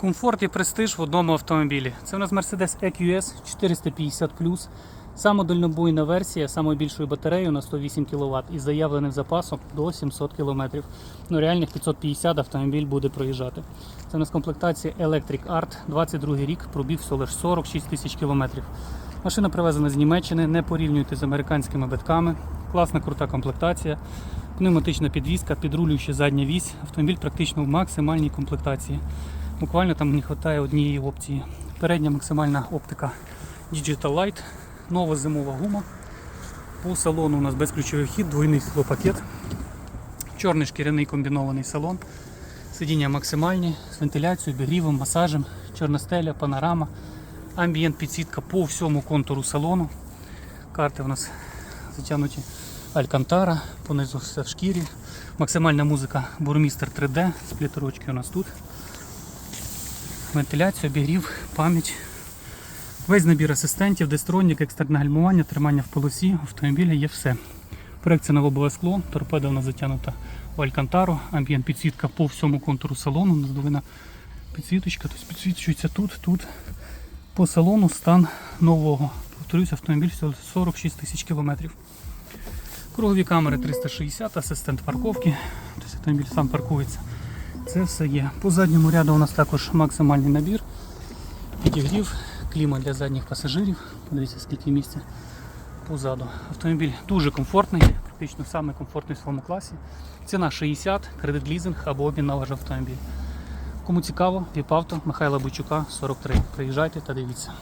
Комфорт і престиж в одному автомобілі. Це у нас Mercedes EQS 450 Саме дальнобойна версія, самою більшою батареєю на 108 кВт із заявленим запасом до 700 км. Ну, реальних 550 автомобіль буде проїжджати. Це у нас комплектація Electric Art, 22 рік, пробіг всього лише 46 тисяч кілометрів. Машина привезена з Німеччини, не порівнюйте з американськими битками. Класна крута комплектація, пневматична підвізка, підрулююча задня вісь. Автомобіль практично в максимальній комплектації. Буквально там не вистачає однієї опції. Передня максимальна оптика Digital Light, нова зимова гума. По салону у нас безключовий хід, двойний склопакет, чорний шкіряний комбінований салон, сидіння максимальні з вентиляцією, обігрівом, масажем, чорна стеля, панорама, амбієнт підсвітка по всьому контуру салону. Карти у нас затягнуті Алькантара, понизу все в шкірі. Максимальна музика бурмістер 3D, сплітерочки у нас тут. Вентиляція, обігрів, пам'ять. Весь набір асистентів, дестронік, екстерне гальмування, тримання в полосі, в автомобілі є все. Проекція на лобове скло, торпеда нас затягнута в Алькантару, амбієнт підсвітка по всьому контуру салону, наздовина підсвіточка, тобто підсвічується тут, тут. По салону стан нового. Повторюсь, автомобіль всього 46 тисяч кілометрів. Кругові камери 360, асистент парковки, тобто автомобіль сам паркується. Це все є. По задньому ряду у нас також максимальний набір. Підігрів, кліма для задніх пасажирів. Подивіться, скільки місця позаду. Автомобіль дуже комфортний, практично самий комфортний в своєму класі. Ціна 60, кредит лізинг або обмін на ваш автомобіль. Кому цікаво, Віпавто Михайла Бойчука, 43. Приїжджайте та дивіться.